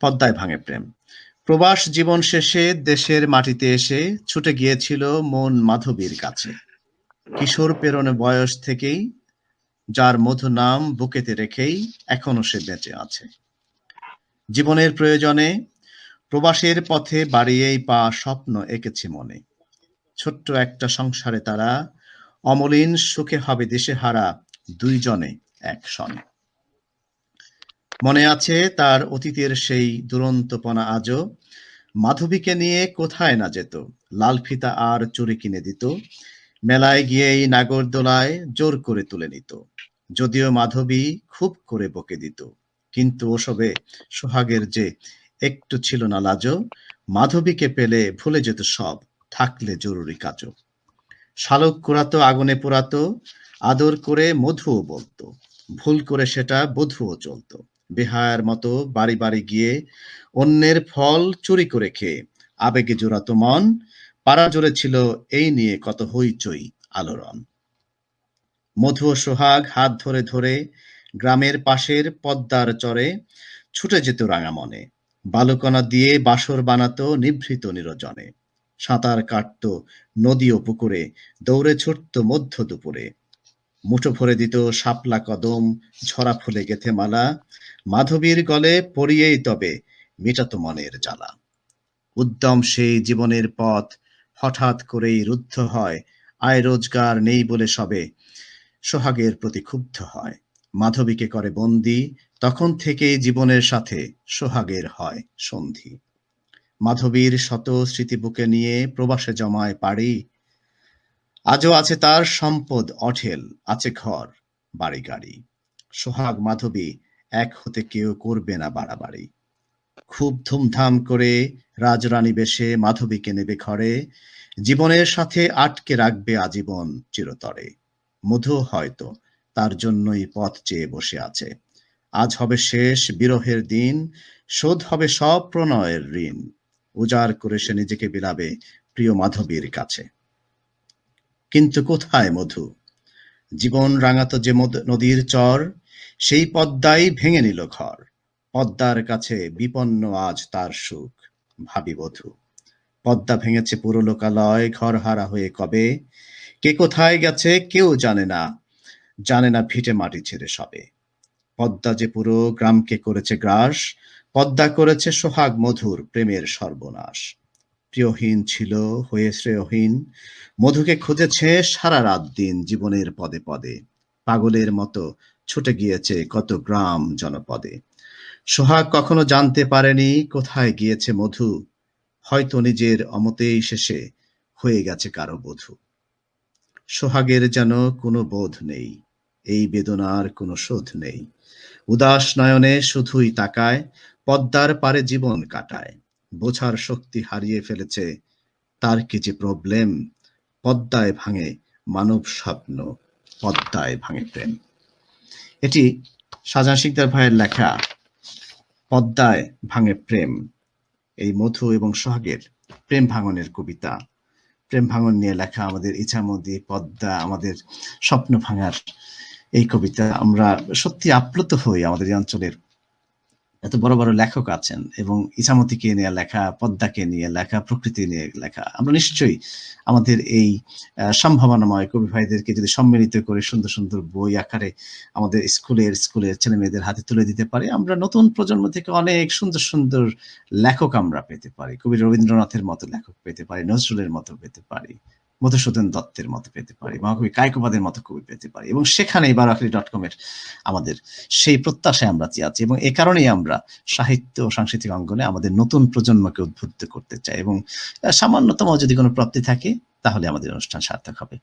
পদ্মায় ভাঙে প্রেম। প্রবাস জীবন শেষে দেশের মাটিতে এসে ছুটে গিয়েছিল মন মাধবীর কাছে। কিশোর প্রেরণে বয়স থেকেই, যার মধু নাম বুকেতে রেখেই এখনও সে বেঁচে আছে। জীবনের প্রয়োজনে প্রবাসের পথে বাড়িয়েই পা স্বপ্ন এঁকেছে মনে। ছোট্ট একটা সংসারে তারা অমলিন সুখে হবে দেশে হারা দুইজনে এক সনে। মনে আছে তার অতীতের সেই দুরন্তপনা আজও? মাধবীকে নিয়ে কোথায় না যেত? লাল ফিতা আর চুরি কিনে দিত। মেলায় গিয়েই নাগরদোলায় জোর করে তুলে নিত। যদিও মাধবী খুব করে বকে দিত। কিন্তু ওসবে সোহাগের যে একটু ছিল না লাজো, মাধবীকে পেলে ভুলে যেত সব, থাকলে জরুরি কাজও। শালক কুড়াতো, আগুনে পোড়াতো, আদর করে মধুও বলতো। ভুল করে সেটা বধুও চলতো। বেহায়ার মতো বাড়ি বাড়ি গিয়ে অন্যের ফল চুরি করে খেয়ে। আবেগে জোড়াতো মন, পাড়া জোরে ছিল এই নিয়ে কত হইচই আলোড়ন। মধু ও সোহাগ হাত ধরে ধরে গ্রামের পাশের পদ্মার চরে ছুটে যেত রাঙা মনে বালুকণা দিয়ে বাসর বানাতো নিভৃত নিরজনে। সাঁতার কাটত নদী ও পুকুরে, দৌড়ে ছুটত মধ্য দুপুরে। মুঠো ভরে দিত শাপলা কদম, ঝরা ফুলে গেথে মালা। মাধবীর গলে পড়িয়েই তবে মেটাত মনের জ্বালা। উদ্যম সেই জীবনের পথ, হঠাৎ করেই রুদ্ধ হয়, আয় রোজগার নেই বলে সবে সোহাগের প্রতি ক্ষুব্ধ হয়। মাধবীকে করে বন্দি, তখন থেকেই জীবনের সাথে সোহাগের হয় সন্ধি। মাধবীর শত স্মৃতি বুকে নিয়ে প্রবাসে জমায় পাড়ি আজও আছে তার সম্পদ অঠেল আছে ঘর, বাড়ি গাড়ি। সোহাগ মাধবী এক হতে কেউ করবে না বাড়াবাড়ি। খুব ধুমধাম করে রাজরানী বেশে মাধবীকে নেবে ঘরে। জীবনের সাথে আটকে রাখবে আজীবন চিরতরে। মধু হয়তো তার জন্যই পথ চেয়ে বসে আছে। আজ হবে শেষ বিরহের দিন, শোধ হবে সব প্রণয়ের ঋণ। উজাড় করে সে নিজেকে বিলাবে প্রিয় মাধবীর কাছে। কিন্তু কোথায় মধু? জীবন রাঙাতো যে নদীর চর, সেই পদ্মাই ভেঙে নিল ঘর। পদ্মার কাছে বিপন্ন আজ তার সুখ, ভাবি বধু। পদ্মা ভেঙেছে পুরো লোকালয়, ঘর হারা হয়ে কবে? কে কোথায় গেছে কেউ জানে না জানে না ভিটে মাটি ছেড়ে সবে। পদ্মা যে পুরো গ্রামকে করেছে গ্রাস, পদ্মা করেছে সোহাগ মধুর প্রেমের সর্বনাশ। প্রিয়হীন ছিল, হয়ে শ্রেয়হীন। মধুকে খুঁজেছে সারা রাত দিন জীবনের পদে পদে। পাগলের মতো ছুটে গিয়েছে কত গ্রাম জনপদে। সোহাগ কখনো জানতে পারেনি কোথায় গিয়েছে মধু। হয়তো নিজের অমতেই শেষে হয়ে গেছে কারও বধূ। সোহাগের যেন কোনো বোধ নেই, এই বেদনার কোনো শোধ নেই। উদাস নয়নে শুধুই তাকায়, পদ্মার পারে জীবন কাটায়। বোঝার শক্তি হারিয়ে ফেলেছে। তার কি যে প্রবলেম পদ্মায় ভাঙে মানব স্বপ্ন, পদ্মায় ভাঙে প্রেম। এটি শাহজাহান শিকদার ভাইয়ের লেখা, পদ্মায় ভাঙে প্রেম। এই মধু এবং সোহাগের প্রেম ভাঙনের কবিতা। প্রেম ভাঙন নিয়ে লেখা আমাদের ইছামতি, পদ্মা, আমাদের স্বপ্ন ভাঙার এই কবিতা। আমরা সত্যি আপ্লুত হই আমাদের এই অঞ্চলের এত বড় বড় লেখক আছেন এবং ইছামতিকে নিয়ে লেখা, পদ্মাকে নিয়ে লেখা, প্রকৃতি নিয়ে লেখা, আমরা নিশ্চয়ই আমাদের এই সম্ভাবনাময় কবি ভাইদেরকে যদি সম্মিলিত করে সুন্দর সুন্দর বই আকারে আমাদের স্কুলের স্কুলের ছেলে মেয়েদের হাতে তুলে দিতে পারি, আমরা নতুন প্রজন্ম থেকে অনেক সুন্দর সুন্দর লেখক আমরা পেতে পারি। কবি রবীন্দ্রনাথের মতো লেখক পেতে পারি, নজরুলের মতো পেতে পারি। মধুসূদন দত্তের মতো পেতে পারি, মহাকবি কায়কবাদের মতো কবি পেতে পারি এবং সেখানেই বারাকলি ডট কমের আমাদের সেই প্রত্যাশায় আমরা চেয়ে এবং এ কারণেই আমরা সাহিত্য ও সাংস্কৃতিক অঙ্গনে আমাদের নতুন প্রজন্মকে উদ্বুদ্ধ করতে চাই এবং সামান্যতম যদি কোনো প্রাপ্তি থাকে তাহলে আমাদের অনুষ্ঠান সার্থক হবে।